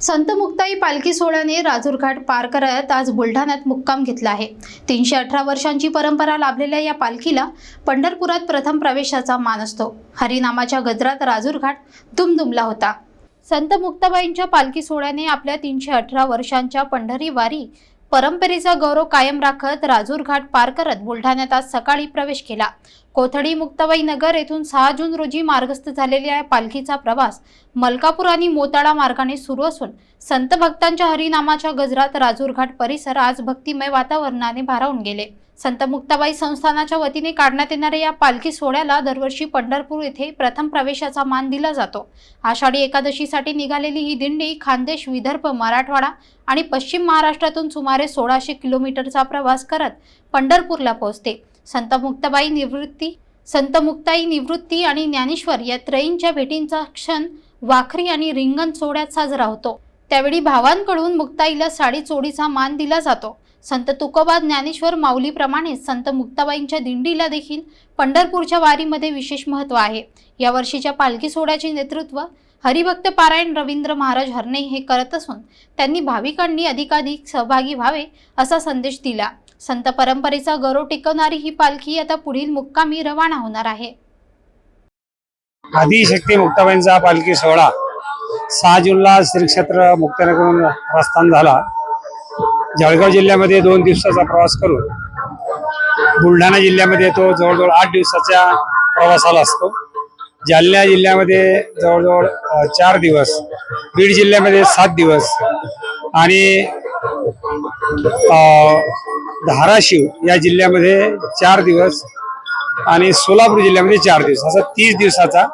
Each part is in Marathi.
संत मुक्ताई पालखी सोहळ्याने राजूरघाट पार करत आज बुलढाण्यात मुक्काम घेतला आहे. तीनशे अठरा वर्षांची परंपरा लाभलेल्या या पालखीला पंढरपुरात प्रथम प्रवेशाचा मान असतो. हरिनामाच्या गजरात राजूरघाट दुमदुमला होता. संत मुक्ताबाईंच्या पालखी सोहळ्याने आपल्या तीनशे अठरा वर्षांच्या पंढरी वारी परंपरेचा गौरव कायम राखत राजूर घाट पार करत बुलढाण्यात आज सकाळी प्रवेश केला. कोथडी मुक्ताबाई नगर येथून सहा जून रोजी मार्गस्थ झालेल्या या पालखीचा प्रवास मलकापूर आणि मोताळा मार्गाने सुरू असून संत भक्तांच्या हरिनामाच्या गजरात राजूर घाट परिसर आज भक्तिमय वातावरणाने भारावून गेले. संत मुक्ताबाई संस्थानाच्या वतीने काढण्यात येणाऱ्या या पालखी सोहळ्याला दरवर्षी पंढरपूर येथे प्रथम प्रवेशाचा मान दिला जातो. आषाढी एकादशीसाठी निघालेली ही दिंडी खानदेश विदर्भ मराठवाडा आणि पश्चिम महाराष्ट्रातून सुमारे सोळाशे किलोमीटरचा प्रवास करत पंढरपूरला पोहोचते. संत मुक्ताबाई निवृत्ती संत मुक्ताई निवृत्ती आणि ज्ञानेश्वर या त्रयींच्या भेटींचा क्षण वाखरी आणि रिंगण सोहळ्यात साजरा होतो. त्यावेळी भावांकडून मुक्ताईला साडी चोडीचा मान दिला जातो. संत तुकोबा ज्ञानेश्वर माऊलीप्रमाणे संत मुक्ताबाईंच्या दिंडीला देखील पंढरपूरच्या वारीमध्ये विशेष महत्त्व आहे. या वर्षीच्या पालखी सोहळ्याचे नेतृत्व हरिभक्त पारायण रवींद्र महाराज हरणे हे करत असून त्यांनी भाविकांनी अधिकाधिक सहभागी व्हावे असा संदेश दिला. संत परंपरेचा गौरव टिकवणारी ही पालखी आता पुढील मुक्कामी रवाना होणार आहे. आदिशक्ती मुक्ताबाईंचा पालखी सोहळा सहा जूनला श्री क्षेत्र मुक्तानगरून प्रस्थान झाला. जळगाव जिल्ह्यामध्ये दोन दिवसाचा प्रवास करून बुलढाणा जिल्ह्यामध्ये तो जवळजवळ आठ दिवसाच्या प्रवासाला असतो. जालना जिल्ह्यामध्ये जवळजवळ चार दिवस बीड जिल्ह्यामध्ये सात दिवस आणि धाराशिव या जिल्ह्यामध्ये चार दिवस आणि सोलापूर जिल्ह्यामध्ये चार दिवस असा तीस दिवसाचा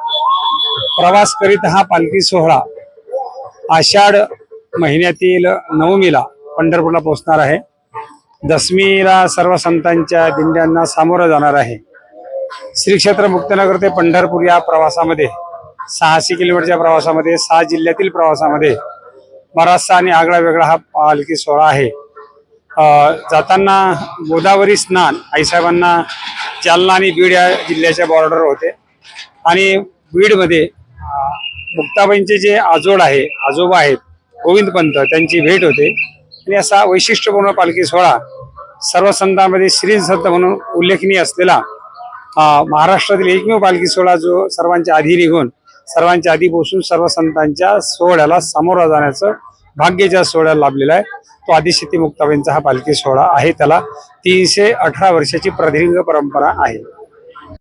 प्रवास करीत हा पालखी सोहळा आषाढ महिन्यातील नवमीला पंढरपूरला पोहोचणार आहे. दशमीला सर्व संतांच्या दिंड्यांना सामोरं जाणार आहे. श्री क्षेत्र मुक्तनगर ते पंढरपूर या प्रवासामध्ये सहाशे किलोमीटरच्या प्रवासामध्ये सहा जिल्ह्यातील प्रवासामध्ये बराचसा आणि आगळा वेगळा हा पालखी सोहळा आहे. जाताना गोदावरी स्नान आईसाहेबांना जालना आणि बीड या जिल्ह्याच्या बॉर्डरवर होते. आणि बीडमध्ये मुक्ताबाईंचे जे आजोड आहे आजोबा आहेत गोविंद पंत त्यांची भेट होते. आणि असा वैशिष्ट्यपूर्ण पालखी सोहळा सर्व संतांमध्ये श्री संत म्हणून उल्लेखनीय असलेला महाराष्ट्रातील एकमेव पालखी सोहळा जो सर्वांच्या आधी निघून सर्वांच्या आधी बसून सर्व संतांच्या सोहळ्याला सामोरा जाण्याचं भाग्याच्या सोहळ्याला लाभलेला आहे. तो आदिशक्ती मुक्ताबेंचा हा पालखी सोहळा आहे. त्याला तीनशे अठरा वर्षाची प्रदीर्घ परंपरा आहे.